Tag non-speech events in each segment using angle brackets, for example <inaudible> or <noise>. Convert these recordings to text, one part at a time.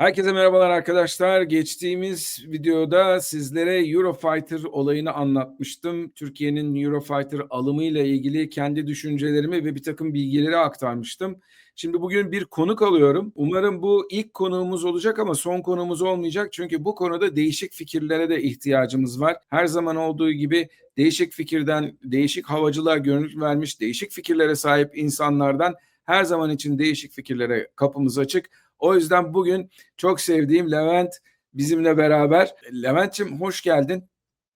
Herkese merhabalar arkadaşlar. Geçtiğimiz videoda sizlere Eurofighter olayını anlatmıştım. Türkiye'nin Eurofighter alımıyla ilgili kendi düşüncelerimi ve bir takım bilgileri aktarmıştım. Şimdi bugün bir konuk alıyorum. Umarım bu ilk konuğumuz olacak ama son konuğumuz olmayacak. Çünkü bu konuda değişik fikirlere de ihtiyacımız var. Her zaman olduğu gibi değişik fikirden, değişik havacılığa gönül vermiş, değişik fikirlere sahip insanlardan her zaman için değişik fikirlere kapımız açık. O yüzden bugün çok sevdiğim Levent bizimle beraber. Levent'ciğim hoş geldin.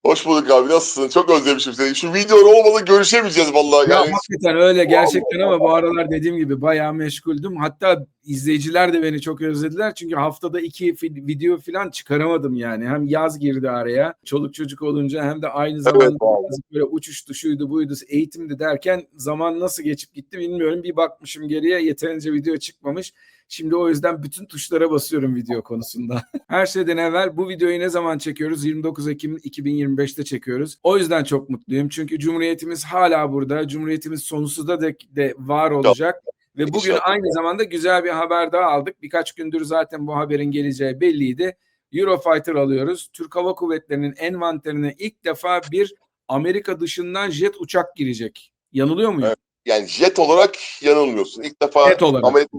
Hoş bulduk abi nasılsın? Çok özlemişim seni. Şu videolar olmadan görüşemeyeceğiz vallahi. Ya Yani. hakikaten öyle gerçekten ama bu aralar dediğim gibi bayağı meşguldüm. Hatta izleyiciler de beni çok özlediler. Çünkü haftada iki video falan çıkaramadım yani. Hem yaz girdi araya. Çoluk çocuk olunca hem de aynı zamanda abi. biraz böyle uçuştu şuydu buydu eğitimdi derken zaman nasıl geçip gitti bilmiyorum. Bir bakmışım geriye yeterince video çıkmamış. Şimdi o yüzden bütün tuşlara basıyorum video konusunda. <laughs> Her şeyden evvel bu videoyu ne zaman çekiyoruz? 29 Ekim 2025'te çekiyoruz. O yüzden çok mutluyum. Çünkü Cumhuriyetimiz hala burada. Cumhuriyetimiz sonsuza dek de var olacak. Ve bugün aynı zamanda güzel bir haber daha aldık. Birkaç gündür zaten bu haberin geleceği belliydi. Eurofighter alıyoruz. Türk Hava Kuvvetleri'nin envanterine ilk defa bir Amerika dışından jet uçak girecek. Yanılıyor muyum? Evet. Yani jet olarak yanılmıyorsun. İlk defa Jet olarak. Amerika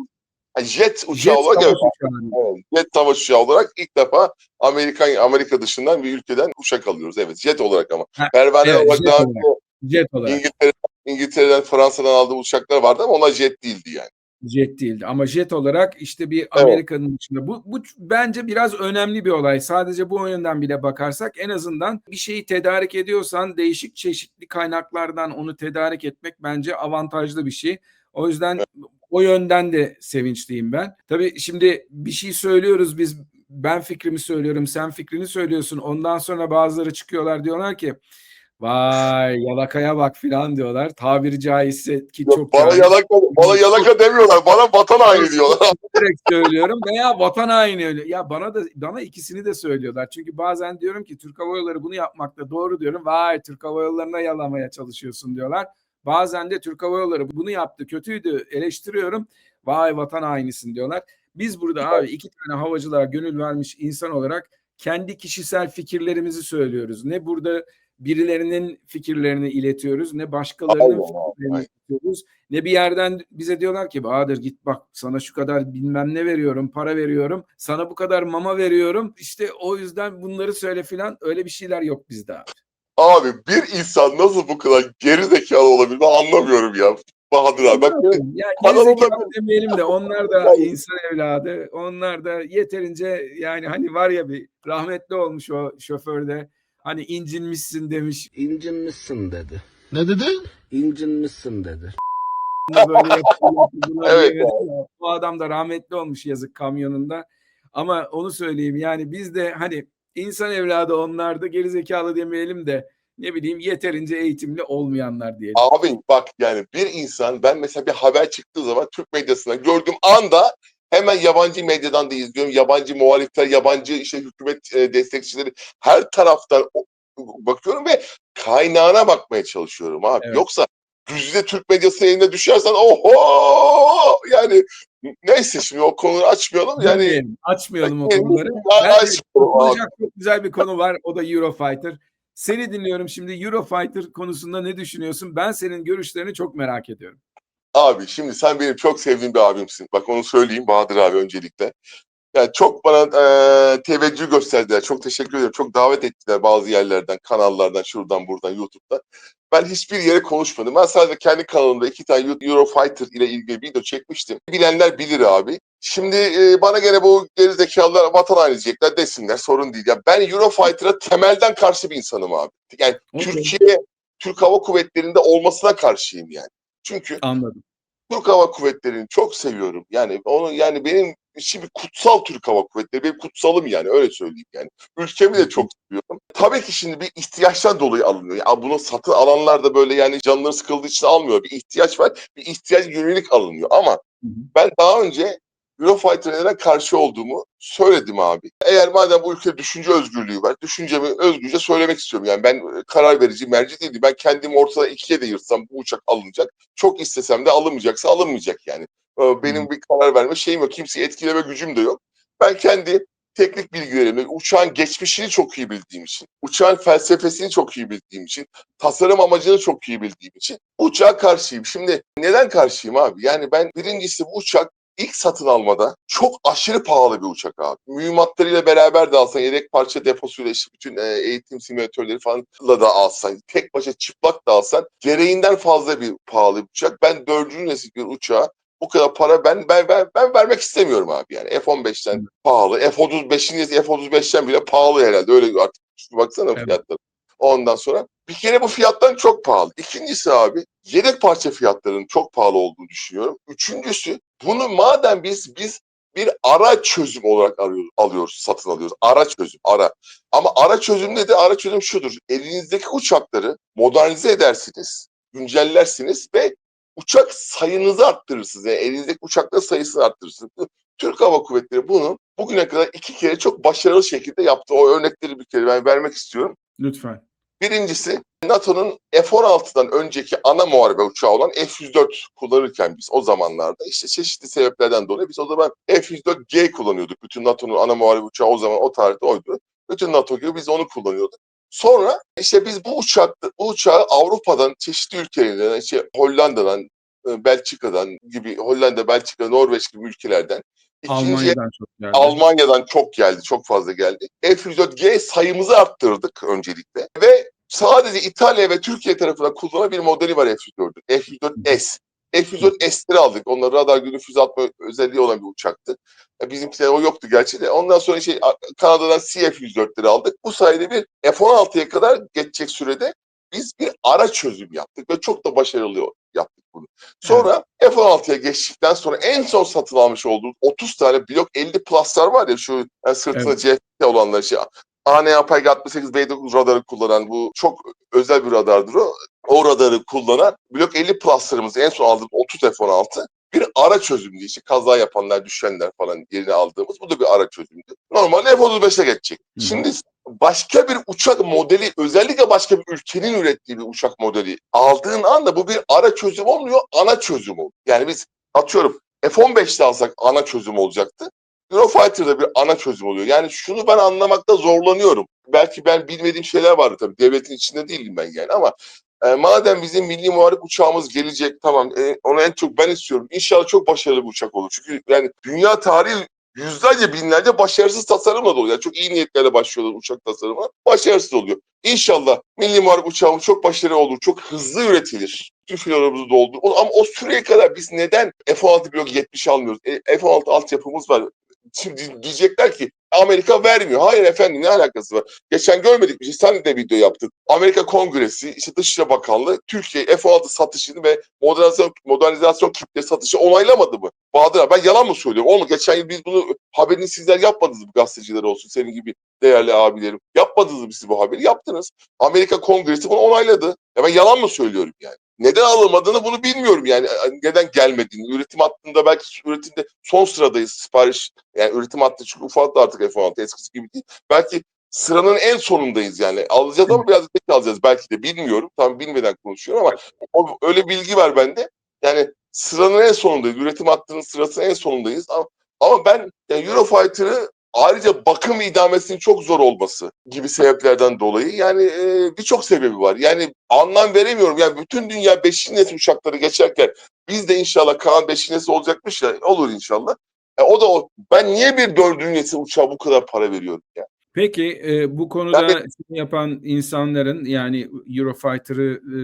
jet uçağı Jet olarak savaş evet, uçağı. evet, jet savaş uçağı olarak ilk defa Amerika Amerika dışından bir ülkeden uçak alıyoruz. Evet jet olarak ama. Ha, Pervane evet, olarak jet daha olarak. Jet olarak. İngiltere, İngiltere'den Fransa'dan aldığım uçaklar vardı ama onlar jet değildi yani. Jet değildi ama jet olarak işte bir Amerika'nın içinde. Bu, bu bence biraz önemli bir olay. Sadece bu yönden bile bakarsak en azından bir şeyi tedarik ediyorsan değişik çeşitli kaynaklardan onu tedarik etmek bence avantajlı bir şey. O yüzden o yönden de sevinçliyim ben. Tabii şimdi bir şey söylüyoruz biz ben fikrimi söylüyorum sen fikrini söylüyorsun. Ondan sonra bazıları çıkıyorlar diyorlar ki vay yalakaya bak filan diyorlar. Tabiri caizse ki çok bana caiz. yalaka, bana yalaka demiyorlar. Bana vatan haini diyorlar. direkt söylüyorum veya vatan haini öyle. Ya bana da bana ikisini de söylüyorlar. Çünkü bazen diyorum ki Türk Hava Yolları bunu yapmakta doğru diyorum. Vay Türk Hava Yolları'na yalamaya çalışıyorsun diyorlar. Bazen de Türk Hava Yolları bunu yaptı kötüydü eleştiriyorum. Vay vatan hainisin diyorlar. Biz burada abi iki tane havacılığa gönül vermiş insan olarak kendi kişisel fikirlerimizi söylüyoruz. Ne burada birilerinin fikirlerini iletiyoruz ne başkalarının Aynen, fikirlerini aynen. iletiyoruz. Ne bir yerden bize diyorlar ki Bahadır git bak sana şu kadar bilmem ne veriyorum, para veriyorum. Sana bu kadar mama veriyorum. İşte o yüzden bunları söyle filan öyle bir şeyler yok bizde abi. Abi bir insan nasıl bu kadar geri zekalı olabilir ben anlamıyorum ya. Bahadır abi. Bak, Ya Kanalımda- gerizekalı demeyelim de onlar da <laughs> insan evladı. Onlar da yeterince yani hani var ya bir rahmetli olmuş o şoförde. Hani incinmişsin demiş. İncinmişsin dedi. Ne dedi? İncinmişsin dedi. Böyle yapıyor, <laughs> Evet. Bu adam da rahmetli olmuş yazık kamyonunda. Ama onu söyleyeyim yani biz de hani insan evladı onlar da gerizekalı demeyelim de ne bileyim yeterince eğitimli olmayanlar diyelim. Abi bak yani bir insan ben mesela bir haber çıktığı zaman Türk medyasından gördüğüm anda hemen yabancı medyadan da izliyorum. Yabancı muhalifler, yabancı işte hükümet e, destekçileri her taraftan bakıyorum ve kaynağına bakmaya çalışıyorum abi. Evet. Yoksa düzde Türk medyasının eline düşersen oho yani neyse şimdi o konuyu açmayalım yani Demeyelim, açmayalım o konuları. Konuşacak çok güzel bir konu var. O da Eurofighter. Seni dinliyorum şimdi Eurofighter konusunda ne düşünüyorsun? Ben senin görüşlerini çok merak ediyorum. Abi şimdi sen benim çok sevdiğim bir abimsin. Bak onu söyleyeyim Bahadır abi öncelikle. Yani çok bana eee teveccüh gösterdiler. Çok teşekkür ederim. Çok davet ettiler bazı yerlerden, kanallardan, şuradan, buradan, YouTube'dan. Ben hiçbir yere konuşmadım. Ben sadece kendi kanalımda iki tane Eurofighter ile ilgili video çekmiştim. Bilenler bilir abi. Şimdi eee, bana gene bu gerizekalılar vatan haini diyecekler desinler. Sorun değil. Ya ben Eurofighter'a temelden karşı bir insanım abi. Yani Okey. Türkiye, Türk Hava Kuvvetleri'nde olmasına karşıyım yani. Çünkü Anladım. Türk Hava Kuvvetleri'ni çok seviyorum. Yani onu yani benim bir kutsal Türk Hava Kuvvetleri. Benim kutsalım yani öyle söyleyeyim yani. Ülkemi de çok seviyorum. Tabii ki şimdi bir ihtiyaçtan dolayı alınıyor. Ya bunu satın alanlar da böyle yani canları sıkıldığı için almıyor. Bir ihtiyaç var. Bir ihtiyaç yönelik alınıyor. Ama ben daha önce Eurofighter'lara karşı olduğumu söyledim abi. Eğer madem bu ülkede düşünce özgürlüğü var, düşüncemi özgürce söylemek istiyorum. Yani ben e, karar verici merci değilim. Ben kendimi ortada ikiye de yırtsam bu uçak alınacak. Çok istesem de alınmayacaksa alınmayacak yani. Ee, Benim bir karar verme şeyim yok. Kimseyi etkileme gücüm de yok. Ben kendi teknik bilgilerimi, uçağın geçmişini çok iyi bildiğim için, uçağın felsefesini çok iyi bildiğim için, tasarım amacını çok iyi bildiğim için uçağa karşıyım. Şimdi neden karşıyım abi? Yani ben birincisi bu uçak ilk satın almada çok aşırı pahalı bir uçak abi. Mühimmatlarıyla beraber de alsan, yedek parça deposuyla işte bütün e, eğitim simülatörleri falanla da alsan, tek başa çıplak da alsan gereğinden fazla bir pahalı bir uçak. Ben dördüncü nesil bir uçağa bu kadar para ben ben ben, ben vermek istemiyorum abi yani. F-15'ten pahalı. F-35'in F-35'ten bile pahalı herhalde. Öyle artık baksana Evet. fiyatları. Ondan sonra bir kere bu fiyattan çok pahalı. İkincisi abi yedek parça fiyatlarının çok pahalı olduğunu düşünüyorum. Üçüncüsü bunu madem biz biz bir ara çözüm olarak arıyoruz, alıyoruz, satın alıyoruz. Ara çözüm, ara. Ama ara çözüm ne de ara çözüm şudur. Elinizdeki uçakları modernize edersiniz, güncellersiniz ve uçak sayınızı arttırırsınız. Yani elinizdeki uçakların sayısını arttırırsınız. Türk Hava Kuvvetleri bunu bugüne kadar iki kere çok başarılı şekilde yaptı. O örnekleri bir kere ben vermek istiyorum. Lütfen. Birincisi NATO'nun F-16'dan önceki ana muharebe uçağı olan F-104 kullanırken biz o zamanlarda işte çeşitli sebeplerden dolayı biz o zaman F-104G kullanıyorduk. Bütün NATO'nun ana muharebe uçağı o zaman o tarihte oydu. Bütün NATO gibi biz onu kullanıyorduk. Sonra işte biz bu uçak bu uçağı Avrupa'dan çeşitli ülkelerden işte Hollanda'dan e, Belçika'dan gibi Hollanda, Belçika, Norveç gibi ülkelerden ikinci Almanya'dan çok geldi. Almanya'dan çok geldi, çok fazla geldi. F-104G sayımızı arttırdık öncelikle ve sadece İtalya ve Türkiye tarafından kullanılan bir modeli var F-104'ün. F-104S. F-104S'leri aldık. Onlar radar güdümlü füze atma özelliği olan bir uçaktı. E, Bizimkiler o yoktu gerçi de. Ondan sonra şey Kanada'dan CF-104'leri aldık. Bu sayede bir F-16'ya kadar geçecek sürede biz bir ara çözüm yaptık ve çok da başarılı yaptık bunu. Sonra F-16'ya geçtikten sonra en son satın almış olduğumuz 30 tane blok 50 pluslar var ya şu yani sırtında Evet. CFT olanlar şey ANA Payga 68 B9 radarı kullanan bu çok özel bir radardır o. O radarı kullanan blok 50 pluslarımız en son aldığımız 30 F-16 bir ara çözümdü işte kaza yapanlar düşenler falan yerine aldığımız bu da bir ara çözümdü. Normalde F-35'e geçecek. Hı. Şimdi başka bir uçak modeli özellikle başka bir ülkenin ürettiği bir uçak modeli aldığın anda bu bir ara çözüm olmuyor ana çözüm oluyor. Yani biz atıyorum F-15'te alsak ana çözüm olacaktı. Eurofighter'da bir ana çözüm oluyor. Yani şunu ben anlamakta zorlanıyorum. Belki ben bilmediğim şeyler vardı tabii. Devletin içinde değilim ben yani ama e, madem bizim milli muharip uçağımız gelecek tamam e, onu en çok ben istiyorum. İnşallah çok başarılı bir uçak olur. Çünkü yani dünya tarihi yüzlerce binlerce başarısız tasarımla dolu. Yani çok iyi niyetlerle başlıyorlar uçak tasarımına. Başarısız oluyor. İnşallah milli muharip uçağımız çok başarılı olur. Çok hızlı üretilir. Tüm filolarımızı doldur. Ama o süreye kadar biz neden F-16 blok 70 almıyoruz? E, F-16 altyapımız var. Şimdi diyecekler ki Amerika vermiyor. Hayır efendim ne alakası var? Geçen görmedik bir şey. Sen de video yaptın. Amerika Kongresi, işte Dışişleri Bakanlığı Türkiye F-16 satışını ve modernizasyon, modernizasyon kitleri satışı onaylamadı mı? Bahadır abi ben yalan mı söylüyorum? Oğlum geçen yıl biz bunu haberini sizler yapmadınız mı gazeteciler olsun senin gibi değerli abilerim. Yapmadınız mı siz bu haberi? Yaptınız. Amerika Kongresi bunu onayladı. Ya ben yalan mı söylüyorum yani? Neden alınmadığını bunu bilmiyorum yani. Neden gelmediğini. Üretim hattında belki üretimde son sıradayız sipariş. Yani üretim hattı çünkü ufalttı artık F-16 eskisi gibi değil. Belki sıranın en sonundayız yani. Alacağız ama biraz geç alacağız belki de bilmiyorum. Tam bilmeden konuşuyorum ama o, öyle bilgi var bende. Yani sıranın en sonundayız. Üretim hattının sırasının en sonundayız. Ama, ama ben yani Eurofighter'ı ayrıca bakım idamesinin çok zor olması gibi sebeplerden dolayı yani e, birçok sebebi var. Yani anlam veremiyorum. Yani bütün dünya 5. nesil uçakları geçerken biz de inşallah Kaan 5. nesil olacakmış ya olur inşallah. E, o da o. Ben niye bir 4. nesil uçağa bu kadar para veriyorum ya? Peki e, bu konuda Yani- yapan insanların yani Eurofighter'ı e,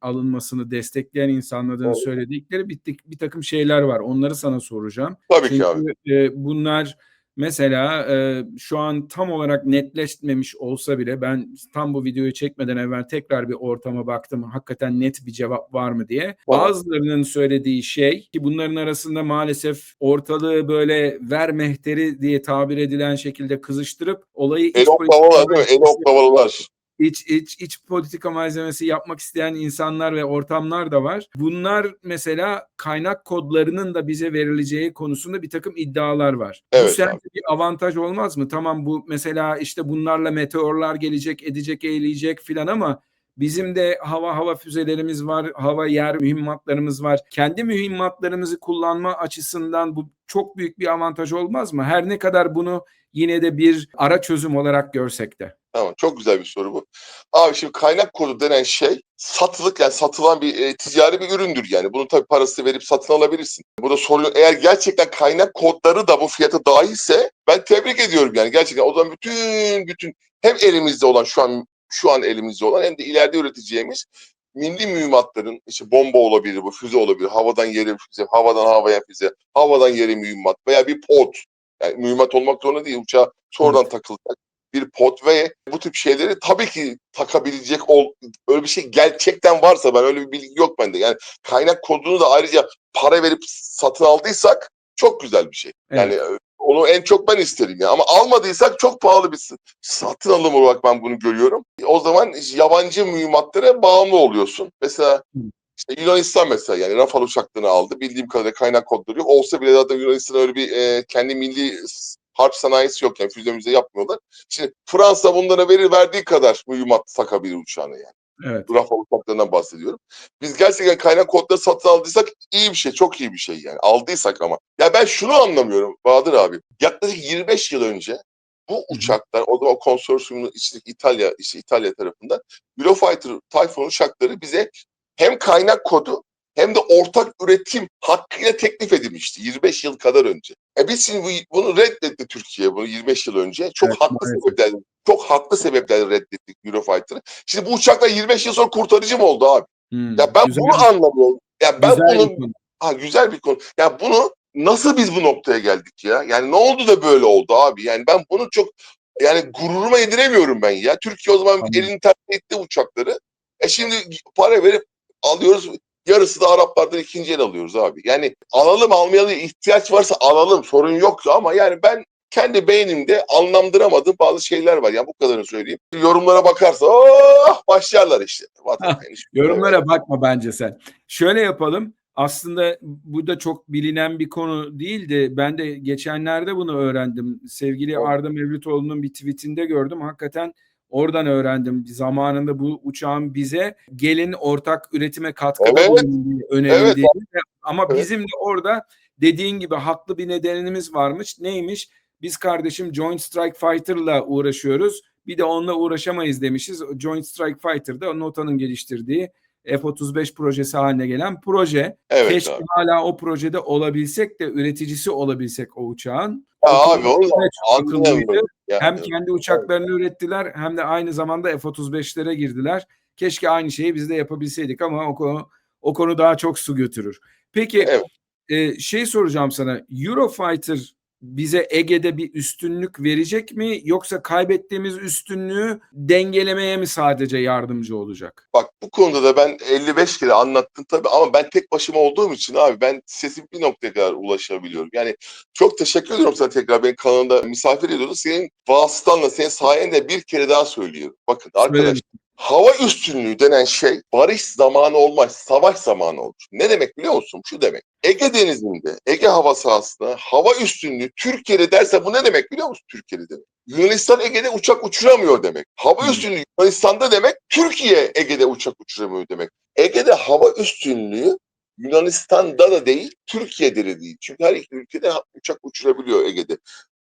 alınmasını destekleyen insanların Evet. söyledikleri bir, bir takım şeyler var. Onları sana soracağım. Tabii ki Çünkü abi. e, bunlar mesela e, şu an tam olarak netleşmemiş olsa bile ben tam bu videoyu çekmeden evvel tekrar bir ortama baktım. Hakikaten net bir cevap var mı diye. Bazılarının söylediği şey ki bunların arasında maalesef ortalığı böyle ver mehteri diye tabir edilen şekilde kızıştırıp olayı El oklavalar değil mi? El oklavalar. İç, iç, iç politika malzemesi yapmak isteyen insanlar ve ortamlar da var. Bunlar mesela kaynak kodlarının da bize verileceği konusunda bir takım iddialar var. bu Evet sence abi. bir avantaj olmaz mı? Tamam bu mesela işte bunlarla meteorlar gelecek, edecek, eğleyecek filan ama Bizim de hava hava füzelerimiz var, hava yer mühimmatlarımız var. Kendi mühimmatlarımızı kullanma açısından bu çok büyük bir avantaj olmaz mı? Her ne kadar bunu yine de bir ara çözüm olarak görsek de. Tamam çok güzel bir soru bu. Abi şimdi kaynak kodu denen şey satılık yani satılan bir e, ticari bir üründür yani. Bunu tabii parası verip satın alabilirsin. Burada sorun yok. Eğer gerçekten kaynak kodları da bu fiyata dahilse ben tebrik ediyorum yani gerçekten. O zaman bütün bütün hem elimizde olan şu an şu an elimizde olan hem de ileride üreteceğimiz milli mühimmatların işte bomba olabilir, bu füze olabilir, havadan yere füze, havadan havaya füze, havadan yere mühimmat veya bir pot. Yani mühimmat olmak zorunda değil, uçağa sonradan takılacak bir pot ve bu tip şeyleri tabii ki takabilecek ol, öyle bir şey gerçekten varsa ben öyle bir bilgi yok bende. Yani kaynak kodunu da ayrıca para verip satın aldıysak çok güzel bir şey. Yani e, onu en çok ben isterim ya. Ama almadıysak çok pahalı bir satın alım olarak ben bunu görüyorum. O zaman yabancı mühimmatlara bağımlı oluyorsun. Mesela işte Yunanistan mesela yani Rafale uçaklarını aldı. Bildiğim kadarıyla kaynak kodları yok. Olsa bile zaten Yunanistan öyle bir e, kendi milli harp sanayisi yok yani füze müze yapmıyorlar. Şimdi Fransa bunlara verir verdiği kadar mühimmat takabilir uçağına yani. Evet. Rafale uçaklarından bahsediyorum. Biz gerçekten kaynak kodları satın aldıysak iyi bir şey, çok iyi bir şey yani. Aldıysak ama. Ya ben şunu anlamıyorum Bahadır abi. Yaklaşık 25 yıl önce bu uçaklar, o zaman o konsorsiyumun içindeki İtalya, işte İtalya tarafından Eurofighter Typhoon uçakları bize hem kaynak kodu hem de ortak üretim hakkıyla teklif edilmişti 25 yıl kadar önce. E biz şimdi bu- bunu reddetti Türkiye bunu 25 yıl önce. Çok Evet, haklı maalesef. sebeplerle, çok haklı sebeplerle reddettik Eurofighter'ı. Şimdi bu uçaklar 25 yıl sonra kurtarıcı mı oldu abi? Hmm, Ya ben güzel, bunu anlamıyorum. Ya ben güzel bunu bir ha güzel bir konu. Ya bunu nasıl biz bu noktaya geldik ya? Yani ne oldu da böyle oldu abi? Yani ben bunu çok yani gururuma yediremiyorum ben ya. Türkiye o zaman Tamam. elini terk etti uçakları. E şimdi para verip alıyoruz. Yarısı da Araplardan ikinci el alıyoruz abi. Yani alalım almayalım ihtiyaç varsa alalım sorun yoksa ama yani ben kendi beynimde anlamdıramadığım bazı şeyler var. Yani bu kadarını söyleyeyim. Yorumlara bakarsa oh başlarlar işte. Haini. Yorumlara bakma bence sen. Şöyle yapalım. Aslında bu da çok bilinen bir konu değildi. Ben de geçenlerde bunu öğrendim. Sevgili. Arda Mevlütoğlu'nun bir tweetinde gördüm. Hakikaten oradan öğrendim. Zamanında bu uçağın bize gelin ortak üretime katkıda Evet. bulunduğu önerildiği. Ama Evet. bizim de orada dediğin gibi haklı bir nedenimiz varmış. Neymiş? Biz kardeşim Joint Strike Fighter'la uğraşıyoruz. Bir de onunla uğraşamayız demişiz. Joint Strike Fighter'da NOTA'nın geliştirdiği F-35 projesi haline gelen proje. Evet Keşke abi. hala o projede olabilsek de üreticisi olabilsek o uçağın. Ya O abi akıllıydı. anlayamıyorum. Yani. Hem kendi uçaklarını ürettiler hem de aynı zamanda F-35'lere girdiler. Keşke aynı şeyi biz de yapabilseydik ama o konu o konu daha çok su götürür. Peki Evet. e, şey soracağım sana. Eurofighter bize Ege'de bir üstünlük verecek mi yoksa kaybettiğimiz üstünlüğü dengelemeye mi sadece yardımcı olacak? Bak bu konuda da ben 55 kere anlattım tabii ama ben tek başıma olduğum için abi ben sesim bir noktaya kadar ulaşabiliyorum. Yani çok teşekkür ediyorum sana tekrar beni kanalında misafir ediyordun. Senin vasıtanla, senin sayende bir kere daha söylüyorum. Bakın arkadaşlar. Hava üstünlüğü denen şey barış zamanı olmaz, savaş zamanı olur. Ne demek biliyor musun? Şu demek. Ege Denizi'nde, Ege hava sahasında hava üstünlüğü Türkiye'de derse bu ne demek biliyor musun Türkiye'de demek? Yunanistan Ege'de uçak uçuramıyor demek. Hava Hmm. üstünlüğü Yunanistan'da demek, Türkiye Ege'de uçak uçuramıyor demek. Ege'de hava üstünlüğü Yunanistan'da da değil, Türkiye'de de değil. Çünkü her iki ülkede uçak uçurabiliyor Ege'de.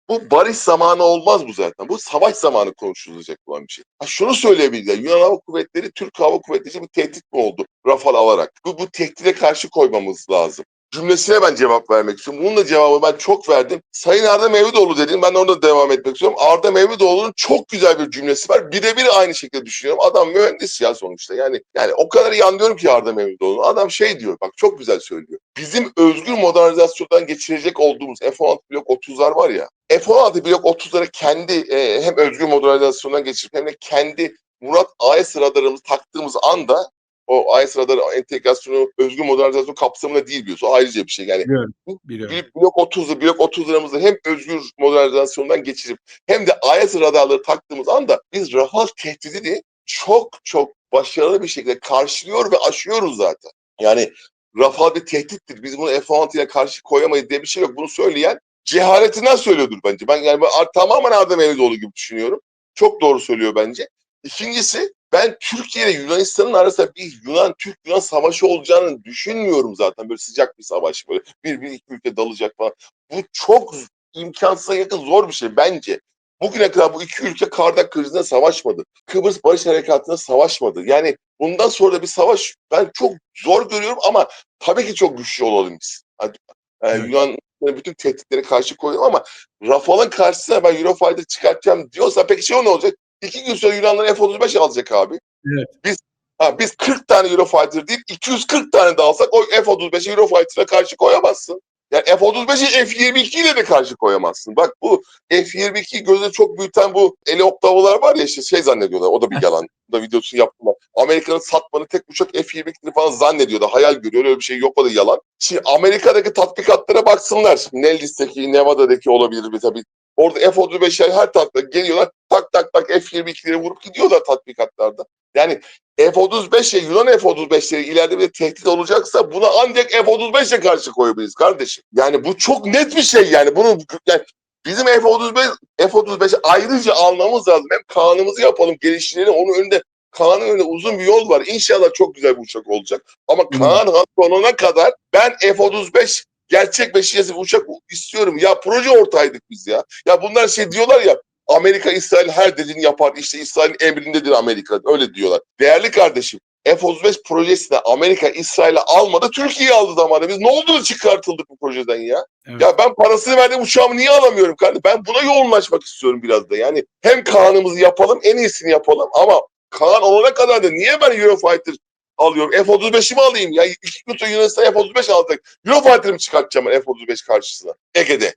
Bu barış zamanı olmaz bu zaten. Bu savaş zamanı konuşulacak olan bir şey. Ha şunu söyleyebilirler. Yunan Hava Kuvvetleri Türk Hava Kuvvetleri için bir tehdit mi oldu? Rafal alarak. Bu, bu tehdide karşı koymamız lazım. Cümlesine ben cevap vermek istiyorum. Bunun da cevabı ben çok verdim. Sayın Arda Mevlütoğlu dedim. Ben de orada devam etmek istiyorum. Arda Mevlütoğlu'nun çok güzel bir cümlesi var. Birebir aynı şekilde düşünüyorum. Adam mühendis ya sonuçta. Yani yani o kadar iyi anlıyorum ki Arda Mevlütoğlu'nu. Adam şey diyor. Bak çok güzel söylüyor. Bizim özgür modernizasyondan geçirecek olduğumuz F-16 blok 30'lar var ya. F-16 blok 30'ları kendi e, hem özgür modernizasyondan geçirip hem de kendi Murat AES radarımızı taktığımız anda o AES radar entegrasyonu özgür modernizasyon kapsamında değil diyorsun. O ayrıca bir şey. Yani Biliyorum. Biliyorum. blok 30'lu blok 30 liramızı hem özgür modernizasyondan geçirip hem de AES radarları taktığımız anda biz Rafal tehdidini çok çok başarılı bir şekilde karşılıyor ve aşıyoruz zaten. Yani Rafal bir tehdittir. Biz bunu F-16 ile karşı koyamayız diye bir şey yok. Bunu söyleyen cehaletinden söylüyordur bence. Ben yani ben tamamen Adem Evdoğlu gibi düşünüyorum. Çok doğru söylüyor bence. İkincisi ben Türkiye ile Yunanistan'ın arasında bir Yunan-Türk-Yunan savaşı olacağını düşünmüyorum zaten. Böyle sıcak bir savaş böyle bir, bir iki ülke dalacak falan. Bu çok imkansıza yakın zor bir şey bence. Bugüne kadar bu iki ülke Kardak krizinde savaşmadı. Kıbrıs Barış Harekatı'nda savaşmadı. Yani bundan sonra da bir savaş ben çok zor görüyorum ama tabii ki çok güçlü olalım biz. Yani Evet. Yunan bütün tehditlere karşı koyuyorum ama Rafal'ın karşısına ben Eurofighter çıkartacağım diyorsa peki şey ne olacak? İki gün sonra Yunanlar F-35 alacak abi. Evet. Biz ha, biz 40 tane Eurofighter değil 240 tane de alsak o F-35'i Eurofighter'a karşı koyamazsın. Yani F-35'i F-22 ile de karşı koyamazsın. Bak bu F-22 gözde çok büyüten bu helikopterler var ya işte şey zannediyorlar. O da bir <laughs> yalan. Da videosunu yaptılar. Amerika'nın satmanı tek uçak F-22'leri falan zannediyordu. Hayal görüyor. Öyle bir şey yok. O da yalan. Şimdi Amerika'daki tatbikatlara baksınlar. Nellis'teki, Nevada'daki olabilir bir tabii. Orada F-35'ler her tatbikata geliyorlar. Tak tak tak F-22'leri vurup gidiyorlar tatbikatlarda. Yani F-35 ile Yunan F-35'leri ileride bir tehdit olacaksa buna ancak F-35 ile karşı koyabiliriz kardeşim. Yani bu çok net bir şey yani. Bunu yani bizim F-35 F-35'i ayrıca almamız lazım. Hem kanımızı yapalım, geliştirelim. Onun önünde Kaan'ın önünde uzun bir yol var. İnşallah çok güzel bir uçak olacak. Ama Kaan sonuna kadar ben F-35 gerçek bir uçak istiyorum. Ya proje ortaydık biz ya. Ya bunlar şey diyorlar ya Amerika İsrail her dediğini yapar. İşte İsrail'in emrindedir Amerika. Öyle diyorlar. Değerli kardeşim F-35 projesine Amerika İsrail'i almadı. Türkiye'yi aldı zamanında. Biz ne olduğunu çıkartıldık bu projeden ya. Evet. Ya ben parasını verdiğim uçağımı niye alamıyorum kardeşim? Ben buna yoğunlaşmak istiyorum biraz da. Yani hem Kaan'ımızı yapalım en iyisini yapalım ama Kaan olana kadar da niye ben Eurofighter alıyorum? F-35'i mi alayım? Ya iki sonra Yunanistan F-35 alacak. Eurofighter'ı mı çıkartacağım ben F-35 karşısına? Ege'de.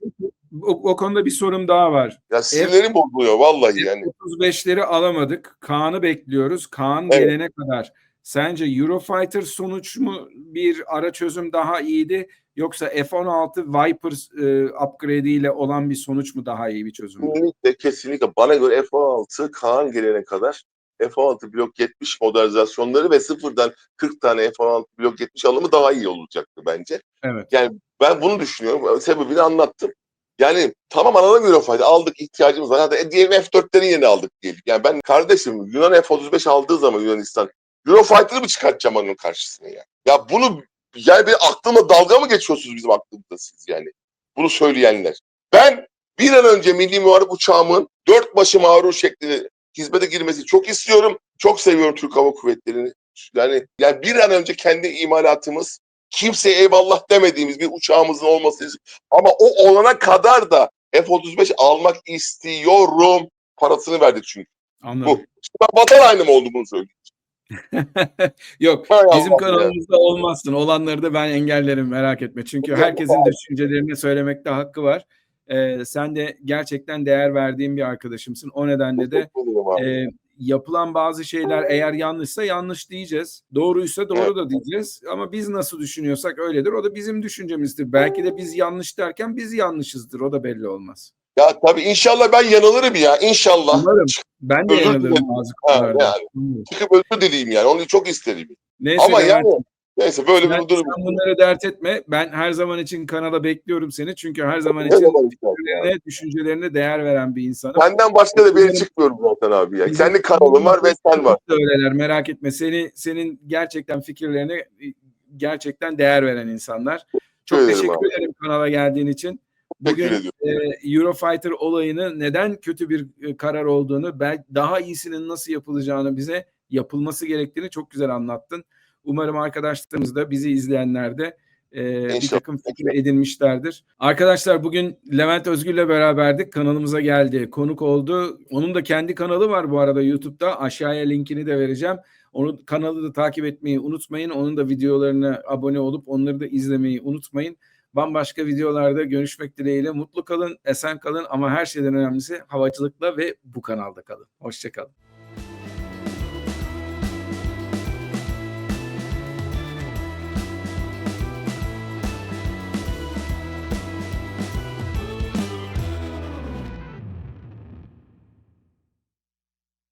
O, o konuda bir sorum daha var. Ya sinirlerim bozuluyor vallahi yani. 35'leri alamadık. Kaan'ı bekliyoruz. Kaan Evet. gelene kadar sence Eurofighter sonuç mu bir ara çözüm daha iyiydi yoksa F-16 Viper e, upgrade ile olan bir sonuç mu daha iyi bir çözüm? Kesinlikle kesinlikle bana göre F-16 Kaan gelene kadar F-16 blok 70 modernizasyonları ve sıfırdan 40 tane F-16 blok 70 alımı daha iyi olacaktı bence. Evet. Ben bunu düşünüyorum. Sebebini anlattım. Yani tamam alalım Eurofighter aldık ihtiyacımız var. Hadi diyelim F-4'lerin yeni aldık diyelim. Yani ben kardeşim Yunan F-35 aldığı zaman Yunanistan Eurofighter'ı mı çıkartacağım onun karşısına ya? Ya bunu yani bir aklıma dalga mı geçiyorsunuz bizim aklımızda siz yani? Bunu söyleyenler. Ben bir an önce milli muharip uçağımın dört başı mağrur şeklinde hizmete girmesi çok istiyorum. Çok seviyorum Türk Hava Kuvvetleri'ni. Yani, yani bir an önce kendi imalatımız kimseye eyvallah demediğimiz bir uçağımızın olması lazım. Ama o olana kadar da F-35 almak istiyorum. Parasını verdik çünkü. Anladım. İşte ben vatan haini mi oldu bunu söyleyeyim. <laughs> Yok Hay bizim kanalımızda olmazsın. Olanları da ben engellerim merak etme. Çünkü herkesin düşüncelerini söylemekte hakkı var. Ee, sen de gerçekten değer verdiğim bir arkadaşımsın. O nedenle de e, yapılan bazı şeyler eğer yanlışsa yanlış diyeceğiz. Doğruysa doğru da diyeceğiz. Ama biz nasıl düşünüyorsak öyledir. O da bizim düşüncemizdir. Belki de biz yanlış derken biz yanlışızdır. O da belli olmaz. Ya tabii inşallah ben yanılırım ya. İnşallah. Umarım. Ben de Özür yanılırım dilerim. bazı Ha, konularda. yani. Umarım. Çıkıp özür dileyim yani. Onu çok isterim. Neyse Ama yani neyse böyle sen, bir durum. sen bunları dert etme. Ben her zaman için kanala bekliyorum seni. Çünkü her zaman için zaman fikirlerine, düşüncelerine değer veren bir insanım. Senden başka da bir yere çıkmıyorum zaten abi ya. Bizim- Kendi kanalım var ve sen var. Öyleler merak etme. Seni senin gerçekten fikirlerine e, gerçekten değer veren insanlar. Çok Teşekkür ederim teşekkür abi. ederim kanala geldiğin için. Bugün e, Eurofighter olayını neden kötü bir e, karar olduğunu, belki daha iyisinin nasıl yapılacağını bize yapılması gerektiğini çok güzel anlattın. Umarım arkadaşlarımız da bizi izleyenler de e, bir takım fikir edinmişlerdir. Arkadaşlar bugün Levent Özgür'le beraberdik. Kanalımıza geldi. Konuk oldu. Onun da kendi kanalı var bu arada YouTube'da. Aşağıya linkini de vereceğim. Onu kanalı da takip etmeyi unutmayın. Onun da videolarına abone olup onları da izlemeyi unutmayın. Bambaşka videolarda görüşmek dileğiyle. Mutlu kalın, esen kalın ama her şeyden önemlisi havacılıkla ve bu kanalda kalın. Hoşçakalın.